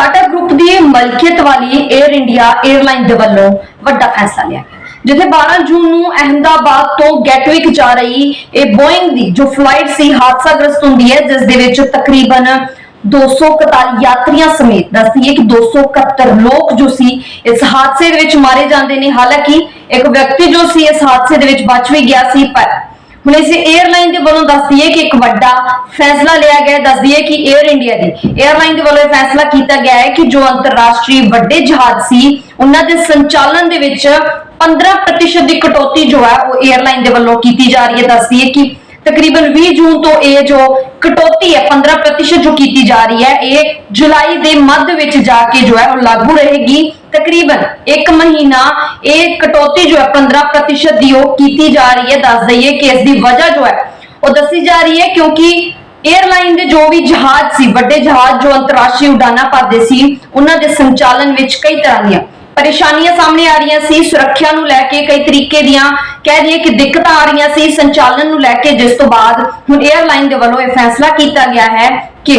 Tata group ਦੀ ਮਲਕੀਅਤ ਵਾਲੀ air India airline ਦੇ ਵੱਲੋਂ ਵੱਡਾ ਫੈਸਲਾ ਲਿਆ ਗਿਆ। ਜਿੱਥੇ 12 ਜੂਨ ਨੂੰ ਅਹਿਮਦਾਬਾਦ ਤੋਂ ਗੈਟਵਿਕ ਜਾ ਰਹੀ ਇਹ ਬੋਇੰਗ ਦੀ, ਜੋ ਫਲਾਈਟ ਸੀ, ਹਾਦਸਾਗ੍ਰਸਤ ਹੁੰਦੀ ਹੈ, ਜਿਸ ਦੇ ਵਿੱਚ ਤਕਰੀਬਨ 241 ਯਾਤਰੀਆਂ ਸਮੇਤ, ਦੱਸਦੀ ਹੈ ਕਿ 271 ਲੋਕ ਜੋ ਸੀ, ਇਸ ਹਾਦਸੇ ਦੇ ਵਿੱਚ ਮਾਰੇ ਜਾਂਦੇ ਨੇ। ਹਾਲਾਂਕਿ ਇੱਕ ਵਿਅਕਤੀ ਜੋ ਸੀ, ਇਸ ਹਾਦਸੇ ਦੇ ਵਿੱਚ ਬਚ ਵੀ ਗਿਆ ਸੀ, ਪਰ ਹੁਣ ਇਸ 에ਅਰਲਾਈਨ ਦੇ ਵੱਲੋਂ ਦੱਸ ਦਈਏ ਕਿ ਇੱਕ ਵੱਡਾ ਫੈਸਲਾ ਲਿਆ ਗਿਆ ਦੱਸ ਦਈਏ ਕਿ 에ਅਰ ਇੰਡੀਆ ਦੀ 에ਅਰਲਾਈਨ ਦੇ ਵੱਲੋਂ ਇਹ ਫੈਸਲਾ ਕੀਤਾ ਗਿਆ ਹੈ ਕਿ ਜੋ ਅੰਤਰਰਾਸ਼ਟਰੀ ਵੱਡੇ ਜਹਾਜ਼ ਸੀ, ਉਹਨਾਂ ਦੇ ਸੰਚਾਲਨ ਦੇ ਵਿੱਚ 15% ਦੀ ਕਟੌਤੀ ਜੋ ਹੈ ਉਹ 에ਅਰਲਾਈਨ ਦੇ ਵੱਲੋਂ ਕੀਤੀ ਜਾ ਰਹੀ ਹੈ। ਦੱਸਦੀ ਹੈ ਕਿ ਤਕਰੀਬਨ 20 ਜੂਨ ਤੋਂ ਇਹ ਜੋ ਕਟੌਤੀ ਹੈ 15% ਜੋ ਕੀਤੀ ਜਾ ਰਹੀ ਹੈ, ਇਹ ਜੁਲਾਈ ਦੇ ਮੱਧ ਵਿੱਚ ਜਾ ਕੇ ਜੋ ਹੈ ਉਹ ਲਾਗੂ ਰਹੇਗੀ। ਤਕਰੀਬਨ 1 ਮਹੀਨਾ ਇਹ ਕਟੌਤੀ ਜੋ ਹੈ 15% ਦੀ ਉਹ ਕੀਤੀ ਜਾ ਰਹੀ ਹੈ। ਦੱਸ ਦਈਏ ਕਿ ਇਸ ਦੀ ਵਜ੍ਹਾ ਜੋ ਹੈ, ਉਹ ਦੱਸੀ ਜਾ ਰਹੀ ਹੈ ਕਿਉਂਕਿ 에ਅਰਲਾਈਨ ਦੇ ਜੋ ਵੀ ਜਹਾਜ਼ ਸੀ, ਵੱਡੇ ਜਹਾਜ਼ ਜੋ ਅੰਤਰਰਾਸ਼ਟਰੀ ਉਡਾਨਾਂ ਭਰਦੇ ਸੀ, ਉਹਨਾਂ ਦੇ ਸੰਚਾਲਨ ਵਿੱਚ ਕਈ ਤਰ੍ਹਾਂ ਦੀਆਂ ਪਰੇਸ਼ਾਨੀਆਂ ਸਾਹਮਣੇ ਆ ਰਹੀਆਂ ਸੀ। ਸੁਰੱਖਿਆ ਨੂੰ ਲੈ ਕੇ ਕਈ ਤਰੀਕੇ ਦੀਆਂ ਕਹਿ ਦਈਏ ਕਿ ਦਿੱਕਤਾਂ ਆ ਰਹੀਆਂ ਸੀ। ਸੰਚਾਲਨ ਨੂੰ ਲੈ ਕੇ ਜਿਸ ਤੋਂ ਬਾਅਦ ਹੁਣ 에ਅਰਲਾਈਨ ਦੇ ਵੱਲੋਂ ਇਹ ਫੈਸਲਾ ਕੀਤਾ ਗਿਆ ਹੈ ਕਿ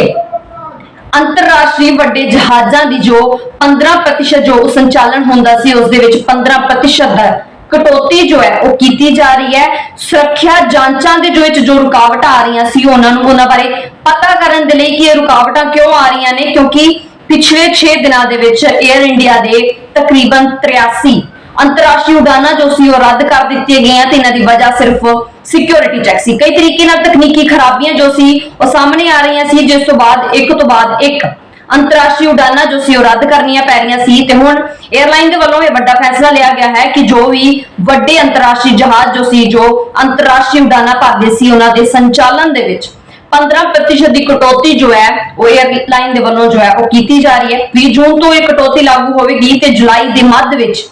ਅੰਤਰਰਾਸ਼ਟਰੀ ਵੱਡੇ ਜਹਾਜ਼ਾਂ ਦੀ ਜੋ 15% ਜੋ ਸੰਚਾਲਨ ਹੁੰਦਾ ਸੀ ਉਸ ਦੇ ਵਿੱਚ 15% ਦਾ ਕਟੌਤੀ ਜੋ ਹੈ, ਉਹ ਕੀਤੀ ਜਾ ਰਹੀ ਹੈ। ਸੁਰੱਖਿਆ ਜਾਂਚਾਂ ਦੇ ਜੋ ਵਿੱਚ ਜੋ ਰੁਕਾਵਟਾਂ ਆ ਰਹੀਆਂ ਸੀ, ਉਹਨਾਂ ਨੂੰ ਉਹਨਾਂ ਬਾਰੇ ਪਤਾ ਕਰਨ ਦੇ ਲਈ ਕਿ ਇਹ ਰੁਕਾਵਟਾਂ ਕਿਉਂ ਆ ਰਹੀਆਂ ਨੇ, ਕਿਉਂਕਿ ਪਿਛਲੇ 6 ਦਿਨਾਂ ਦੇ ਵਿੱਚ 에ਅਰ ਇੰਡੀਆ ਦੇ ਤਕਰੀਬਨ 83 ਅੰਤਰਰਾਸ਼ਟਰੀ ਉਡਾਨਾਂ ਜੋ ਸੀ ਉਹ ਰੱਦ ਕਰ ਦਿੱਤੀਆਂ ਗਈਆਂ ਤੇ ਇਹਨਾਂ ਦੀ ਵਜ੍ਹਾ ਸਿਰਫ ਸਿਕਿਉਰਿਟੀ ਚੈੱਕ ਸੀ। ਕਈ ਤਰੀਕੇ ਨਾਲ ਤਕਨੀਕੀ ਖਰਾਬੀਆਂ ਜੋ ਸੀ ਉਹ ਸਾਹਮਣੇ ਆ ਰਹੀਆਂ ਸੀ, ਜਿਸ ਤੋਂ ਬਾਅਦ, ਇੱਕ ਤੋਂ ਬਾਅਦ ਇੱਕ ਅੰਤਰਰਾਸ਼ਟਰੀ ਉਡਾਨਾਂ ਜੋ ਸੀ ਉਹ ਰੱਦ ਕਰਨੀਆਂ ਪੈ ਰਹੀਆਂ ਸੀ ਤੇ ਹੁਣ 에ਅਰਲਾਈਨ ਦੇ ਵੱਲੋਂ ਇਹ ਵੱਡਾ ਫੈਸਲਾ ਲਿਆ ਗਿਆ ਹੈ ਕਿ ਜੋ ਵੀ ਵੱਡੇ ਅੰਤਰਰਾਸ਼ਟਰੀ ਜਹਾਜ਼ ਜੋ ਸੀ, ਜੋ ਅੰਤਰਰਾਸ਼ਟਰੀ ਉਡਾਨਾਂ ਭਰਦੇ ਸੀ, ਉਹਨਾਂ ਦੇ ਸੰਚਾਲਨ ਦੇ ਵਿੱਚ 15% ਦੀ ਕਟੌਤੀ ਜੋ ਹੈ, ਉਹ 에ਅਰਲਾਈਨ ਦੇ ਵੱਲੋਂ ਜੋ ਹੈ, ਉਹ ਕੀਤੀ ਜਾ ਰਹੀ ਹੈ। 20 ਜੂਨ ਤੋਂ ਇਹ ਕਟੌਤੀ ਲਾਗੂ ਹੋਵੇਗੀ ਤੇ ਜੁਲਾਈ ਦੇ ਮੱਧ ਵਿੱਚ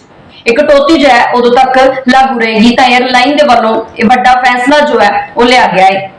ਇਹ ਕਟੌਤੀ ਜੋ ਹੈ, ਉਦੋਂ ਤੱਕ ਲਾਗੂ ਰਹੇਗੀ। ਤਾਂ 에ਅਰਲਾਈਨ ਦੇ ਵੱਲੋਂ ਇਹ ਵੱਡਾ ਫੈਸਲਾ ਜੋ ਹੈ, ਉਹ ਲਿਆ ਗਿਆ ਹੈ।